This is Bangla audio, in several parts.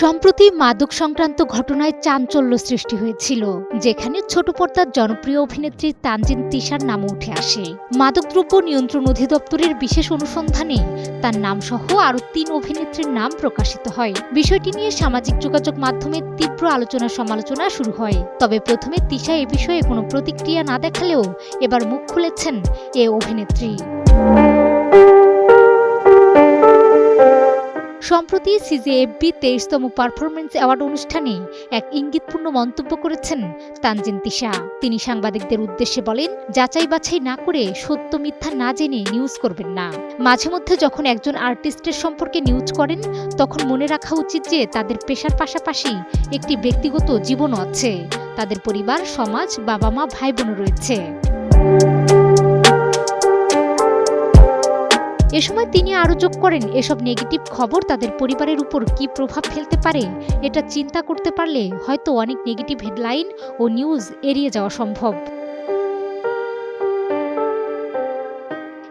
সম্প্রতি মাদক সংক্রান্ত ঘটনায় চাঞ্চল্য সৃষ্টি হয়েছিল, যেখানে ছোট পর্দার জনপ্রিয় অভিনেত্রী তানজিন তিশার নামও উঠে আসে। মাদকদ্রব্য নিয়ন্ত্রণ অধিদপ্তরের বিশেষ অনুসন্ধানে তার নামসহ আরও তিন অভিনেত্রীর নাম প্রকাশিত হয়। বিষয়টি নিয়ে সামাজিক যোগাযোগ মাধ্যমে তীব্র আলোচনা সমালোচনা শুরু হয়। তবে প্রথমে তিশা এ বিষয়ে কোনো প্রতিক্রিয়া না দেখালেও এবার মুখ খুলেছেন এ অভিনেত্রী। সম্প্রতি সিজেএফবি তেইশতম পারফরমেন্স অ্যাওয়ার্ড অনুষ্ঠানে এক ইঙ্গিতপূর্ণ মন্তব্য করেছেন তানজিন তিশা। তিনি সাংবাদিকদের উদ্দেশ্যে বলেন, যাচাই বাছাই না করে সত্য মিথ্যা না জেনে নিউজ করবেন না। মাঝে মধ্যে যখন একজন আর্টিস্টের সম্পর্কে নিউজ করেন, তখন মনে রাখা উচিত যে তাদের পেশার পাশাপাশি একটি ব্যক্তিগত জীবনও আছে। তাদের পরিবার, সমাজ বাবা মা ভাই বোনও রয়েছে। এ সময় তিনি আরও যোগ করেন, এসব নেগেটিভ খবর তাদের পরিবারের উপর কি প্রভাব ফেলতে পারে? এটা চিন্তা করতে পারলে হয়তো অনেক নেগেটিভ হেডলাইন ও নিউজ এড়িয়ে যাওয়া সম্ভব।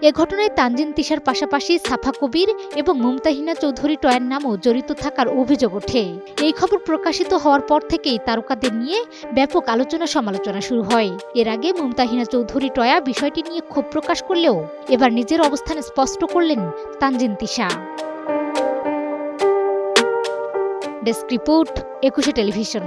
এ ঘটনায় তানজিন তিশার পাশাপাশি সাফা কবির এবং মুমতাহিনা চৌধুরী টয়ের নামও জড়িত থাকার অভিযোগ ওঠে। এই খবর প্রকাশিত হওয়ার পর থেকেই তারকাদের নিয়ে ব্যাপক আলোচনা সমালোচনা শুরু হয়। এর আগে মুমতাহিনা চৌধুরী টয়া বিষয়টি নিয়ে ক্ষোভ প্রকাশ করলেও এবার নিজের অবস্থান স্পষ্ট করলেন Tanjin Tisha. Desk report Ekushey television.